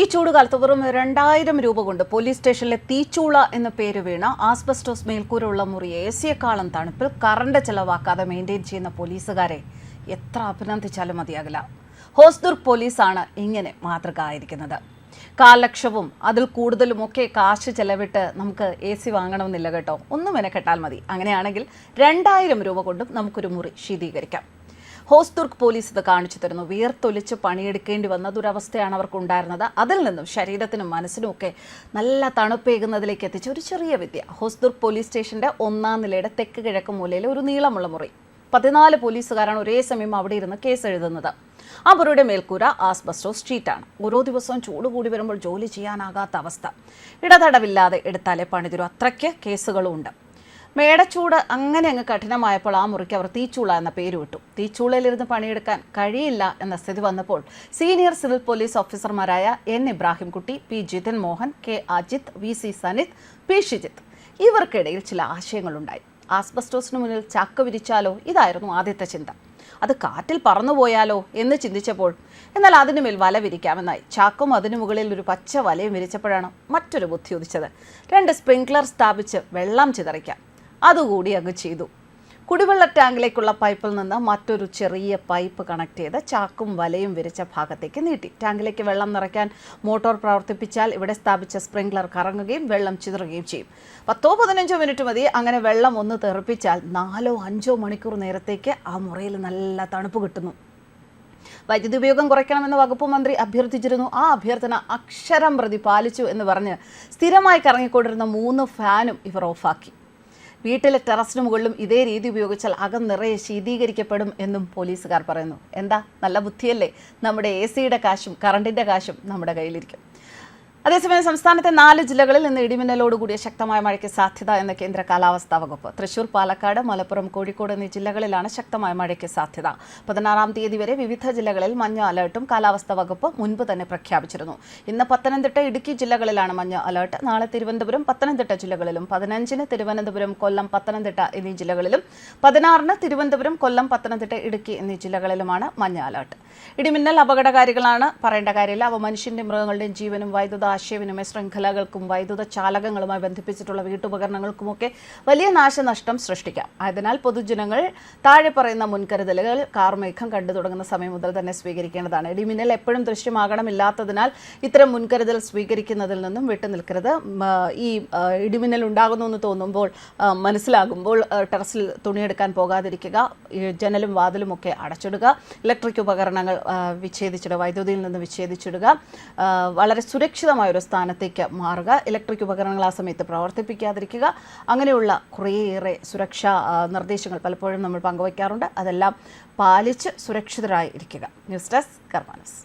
ഈ ചൂടുകാലത്ത് വെറും രണ്ടായിരം രൂപ കൊണ്ട് പോലീസ് സ്റ്റേഷനിലെ തീച്ചൂള എന്ന പേര് വീണ ആസ്ബസ്റ്റോസ് മേൽക്കൂരുള്ള മുറി എ സിയെക്കാളും തണുപ്പിൽ കറണ്ട് ചെലവാക്കാതെ മെയിന്റെയിൻ ചെയ്യുന്ന പോലീസുകാരെ എത്ര അഭിനന്ദിച്ചാലും മതിയാകില്ല. ഹോസ്ദുർഗ് പോലീസാണ് ഇങ്ങനെ മാതൃക ആയിരിക്കുന്നത് കാലക്ഷവും അതിൽ കൂടുതലുമൊക്കെ കാശ് ചെലവിട്ട് നമുക്ക് എ സി വാങ്ങണമെന്നില്ല കേട്ടോ. ഒന്നും ഒന്ന് കെട്ടാൽ മതി. അങ്ങനെയാണെങ്കിൽ രണ്ടായിരം രൂപ കൊണ്ടും നമുക്കൊരു മുറി ശീതീകരിക്കാം. ഹോസ്ദുർഗ് പോലീസ് ഇത് കാണിച്ചു തരുന്നു. വിയർത്തൊലിച്ച് പണിയെടുക്കേണ്ടി വന്ന ദുരവസ്ഥയാണ് അവർക്ക് ഉണ്ടായിരുന്നത് അതിൽ നിന്നും ശരീരത്തിനും മനസ്സിനും ഒക്കെ നല്ല തണുപ്പേകുന്നതിലേക്ക് എത്തിച്ച ഒരു ചെറിയ വിദ്യ. ഹോസ്ദുർഗ് പോലീസ് സ്റ്റേഷന്റെ ഒന്നാം നിലയുടെ തെക്ക് കിഴക്ക് മൂലയിലെ ഒരു നീളമുള്ള മുറി. പതിനാല് പോലീസുകാരാണ് ഒരേ സമയം അവിടെ ഇരുന്ന് കേസ് എഴുതുന്നത്. ആ മുറിയുടെ മേൽക്കൂര ആസ്ബസ്റ്റോ സ്ട്രീറ്റാണ്. ഓരോ ദിവസവും ചൂട് കൂടി വരുമ്പോൾ ജോലി ചെയ്യാനാകാത്ത അവസ്ഥ. ഇടതടവില്ലാതെ എടുത്താലേ പണിതരും. അത്രയ്ക്ക് കേസുകളും ഉണ്ട് മേടച്ചൂട് അങ്ങനെ അങ്ങ് കഠിനമായപ്പോൾ ആ മുറിക്ക് അവർ തീച്ചൂള എന്ന പേര് വിട്ടു. തീച്ചൂളയിലിരുന്ന് പണിയെടുക്കാൻ കഴിയില്ല എന്ന സ്ഥിതി വന്നപ്പോൾ സീനിയർ സിവിൽ പോലീസ് ഓഫീസർമാരായ N Ibrahimkutty P Jithin Mohan K Ajith V C Sanith P Shijith ഇവർക്കിടയിൽ ചില ആശയങ്ങളുണ്ടായി. ആസ്ബസ്റ്റോസിന് മുന്നിൽ ചാക്ക് വിരിച്ചാലോ? ഇതായിരുന്നു ആദ്യത്തെ ചിന്ത. അത് കാറ്റിൽ പറന്നുപോയാലോ എന്ന് ചിന്തിച്ചപ്പോൾ എന്നാൽ അതിനുമേൽ വല വിരിക്കാമെന്നായി. ചാക്കും അതിനു മുകളിൽ ഒരു പച്ച വലയും വിരിച്ചപ്പോഴാണ് മറ്റൊരു ബുദ്ധി ഉദിച്ചത്. രണ്ട് സ്പ്രിംഗ്ലർ സ്ഥാപിച്ച് വെള്ളം ചിതറിക്കാം അതുകൂടി അങ്ങ് ചെയ്തു. കുടിവെള്ള ടാങ്കിലേക്കുള്ള പൈപ്പിൽ നിന്ന് മറ്റൊരു ചെറിയ പൈപ്പ് കണക്ട് ചെയ്ത് ചാക്കും വലയും വിരിച്ച ഭാഗത്തേക്ക് നീട്ടി. ടാങ്കിലേക്ക് വെള്ളം നിറയ്ക്കാൻ മോട്ടോർ പ്രവർത്തിപ്പിച്ചാൽ ഇവിടെ സ്ഥാപിച്ച സ്പ്രിംഗ്ലർ കറങ്ങുകയും വെള്ളം ചിതറുകയും ചെയ്യും. പത്തോ പതിനഞ്ചോ മിനിറ്റ് മതി. അങ്ങനെ വെള്ളം ഒന്ന് തെറിപ്പിച്ചാൽ നാലോ അഞ്ചോ മണിക്കൂർ നേരത്തേക്ക് ആ മുറിയിൽ നല്ല തണുപ്പ് കിട്ടുന്നു. വൈദ്യുതി ഉപയോഗം കുറയ്ക്കണമെന്ന് വകുപ്പ് മന്ത്രി അഭ്യർത്ഥിച്ചിരുന്നു. ആ അഭ്യർത്ഥന അക്ഷരം പ്രതി പാലിച്ചു എന്ന് പറഞ്ഞ് സ്ഥിരമായി കറങ്ങിക്കൊണ്ടിരുന്ന മൂന്ന് ഫാനും ഇവർ ഓഫാക്കി. വീട്ടിലെ ടെറസിന് മുകളിലും ഇതേ രീതി ഉപയോഗിച്ചാൽ അകം നിറയെ ശീതീകരിക്കപ്പെടും എന്നും പോലീസുകാർ പറയുന്നു. എന്താ? നല്ല ബുദ്ധിയല്ലേ? നമ്മുടെ എ സിയുടെ കാശും കറണ്ടിന്റെ കാശും നമ്മുടെ കയ്യിലിരിക്കും. അതേസമയം സംസ്ഥാനത്തെ നാല് ജില്ലകളിൽ ഇന്ന് ഇടിമിന്നലോട് കൂടിയ ശക്തമായ മഴയ്ക്ക് സാധ്യത എന്ന കേന്ദ്ര കാലാവസ്ഥാ വകുപ്പ്. തൃശൂർ പാലക്കാട് മലപ്പുറം കോഴിക്കോട് എന്നീ ജില്ലകളിലാണ് ശക്തമായ മഴയ്ക്ക് സാധ്യത. പതിനാറാം തീയതി വരെ വിവിധ ജില്ലകളിൽ മഞ്ഞ അലർട്ടും കാലാവസ്ഥാ വകുപ്പ് മുൻപ് തന്നെ പ്രഖ്യാപിച്ചിരുന്നു. ഇന്ന് പത്തനംതിട്ട ഇടുക്കി ജില്ലകളിലാണ് മഞ്ഞ അലർട്ട്. നാളെ തിരുവനന്തപുരം പത്തനംതിട്ട ജില്ലകളിലും പതിനഞ്ചിന് തിരുവനന്തപുരം കൊല്ലം പത്തനംതിട്ട എന്നീ ജില്ലകളിലും പതിനാറിന് തിരുവനന്തപുരം കൊല്ലം പത്തനംതിട്ട ഇടുക്കി എന്നീ ജില്ലകളിലുമാണ് മഞ്ഞ അലർട്ട്. ഇടിമിന്നൽ അപകടകാരികളാണ് പറയേണ്ട കാര്യമില്ല. അവ മനുഷ്യന്റെ മൃഗങ്ങളുടെയും ജീവനും വൈദ്യുത ആശയവിനിമയ ശൃംഖലകൾക്കും വൈദ്യുത ചാലകങ്ങളുമായി ബന്ധിപ്പിച്ചിട്ടുള്ള വീട്ടുപകരണങ്ങൾക്കുമൊക്കെ വലിയ നാശനഷ്ടം സൃഷ്ടിക്കാം. അതിനാൽ പൊതുജനങ്ങൾ താഴെ പറയുന്ന മുൻകരുതലുകൾ കാർമേഘം കണ്ടു തുടങ്ങുന്ന സമയം മുതൽ തന്നെ സ്വീകരിക്കേണ്ടതാണ്. ഇടിമിന്നൽ എപ്പോഴും ദൃശ്യമാകണമില്ലാത്തതിനാൽ ഇത്തരം മുൻകരുതൽ സ്വീകരിക്കുന്നതിൽ നിന്നും വിട്ടു നിൽക്കരുത് ഈ ഇടിമിന്നൽ ഉണ്ടാകുന്നു എന്ന് തോന്നുമ്പോൾ മനസ്സിലാകുമ്പോൾ ടെറസിൽ തുണിയെടുക്കാൻ പോകാതിരിക്കുക ജനലും വാതിലും ഒക്കെ അടച്ചിടുക ഇലക്ട്രിക് ഉപകരണങ്ങൾ വിച്ഛേദിച്ചിടുക വൈദ്യുതിയിൽ നിന്ന് വിച്ഛേദിച്ചിടുക വളരെ സുരക്ഷിതമായ ഒരു സ്ഥാനത്തേക്ക് മാറുക. ഇലക്ട്രിക് ഉപകരണങ്ങൾ ആ സമയത്ത് പ്രവർത്തിപ്പിക്കാതിരിക്കുക. അങ്ങനെയുള്ള കുറേയേറെ സുരക്ഷാ നിർദ്ദേശങ്ങൾ പലപ്പോഴും നമ്മൾ പങ്കുവയ്ക്കാറുണ്ട്. അതെല്ലാം പാലിച്ച് സുരക്ഷിതരായി ഇരിക്കുക ന്യൂസ് ഡെസ്ക് കർമാനസ്.